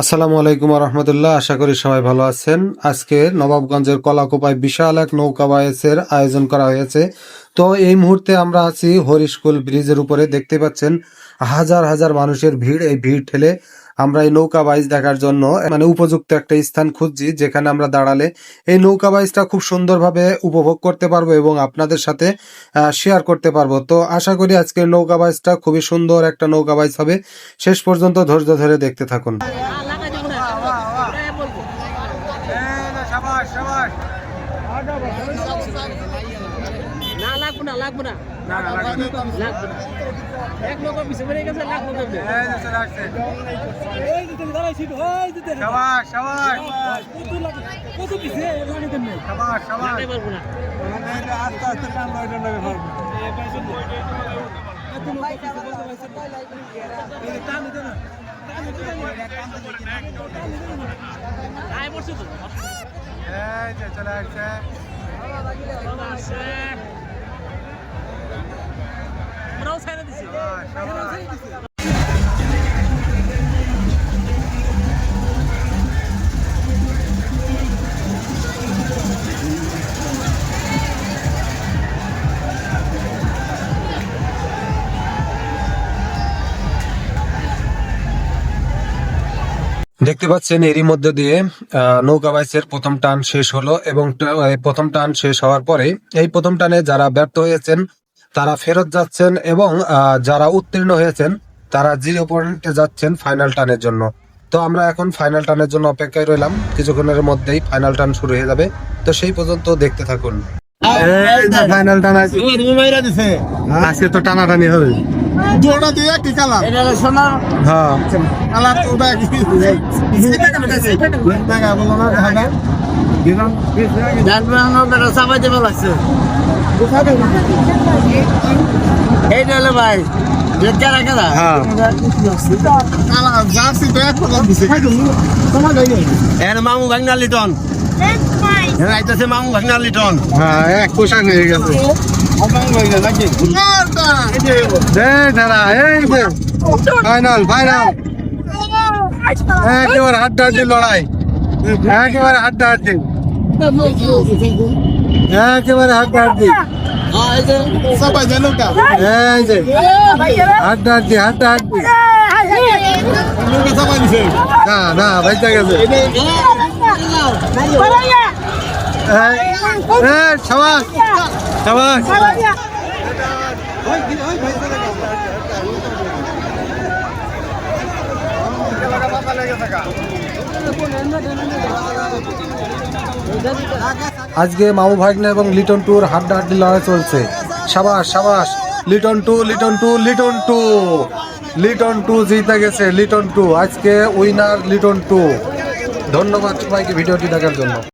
আসসালামু আলাইকুম রহমতুল্লাহ। আশা করি সবাই ভালো আছেন। আজকে নবাবগঞ্জের কলাকোপায় বিশাল এক নৌকা বাইসের আয়োজন করা হয়েছে। তো এই মুহূর্তে আমরা আছি হরিস্কুল ব্রিজের উপরে। দেখতে পাচ্ছেন, হাজার হাজার মানুষের ভিড়। এই ভিড় ঠেলে আমরা এই নৌকা বাইচ দেখার জন্য মানে উপযুক্ত একটা স্থান খুঁজছি, যেখানে আমরা দাঁড়ালে এই নৌকা বাইচটা খুব সুন্দরভাবে উপভোগ করতে পারব এবং আপনাদের সাথে শেয়ার করতে পারব। তো আশা করি আজকের নৌকা বাইচটা খুবই সুন্দর একটা নৌকা বাইচ হবে। শেষ পর্যন্ত ধৈর্য ধরে দেখতে থাকুন। না লাগবো না। লাগবো না। এক লোক পিছিয়ে বেড়ে গেছে লাগবো কেমনে লাগাই পারব না। আয় পড়ছে তো বাবা আসছে। দেখতে পাচ্ছেন এরই মধ্যে দিয়ে নৌকা বাইচের প্রথম টান শেষ হলো এবং প্রথম টান শেষ হওয়ার পরে এই প্রথম টানে যারা ব্যর্থ হয়েছেন তারা ফেরত যাচ্ছেন এবং আহ, যারা উত্তীর্ণ হয়েছেন তারা জিরো পয়েন্টে যাচ্ছেন ফাইনাল টানের জন্য। তো আমরা এখন ফাইনাল টানের জন্য অপেক্ষায় রইলাম। কিছুক্ষণের মধ্যেই ফাইনাল টান শুরু হয়ে যাবে। তো সেই পর্যন্ত দেখতে থাকুন। ফাইনাল টান আজকে তো টানাটানি হবে। দুটা দিয়ে কি কালার? এটা হলো সোনা হ্যাঁ। কালার ওটা কি দেখা বলো না লাগছে। এইটা হলো ভাই হ্যাঁ। এর মামু ভাগনা লিটন এর আইতাছে মামু ভাগনা লিটন হ্যাঁ এক পোশাক হয়ে গেছে ফাইনাল ফাইনাল একেবারে হাড্ডাহাড্ডি লড়াই একেবারে হাড্ডাহাড্ডি একেবারে হাড্ডাহাড্ডি হাড্ডাহাড্ডি হাড্ডাহাড্ডি না না বাইচা গেছে আজকে মামু ভাগ্নে এবং লিটন টুর হাড্ডা হাড্ডি লড়াই চলছে। সাবাস সাবাস। Liton two Liton two Liton two. Liton two জিতে গেছে, লিটন টু। আজকে উইনার লিটন টু। ধন্যবাদ সবাইকে ভিডিওটি দেখার জন্য।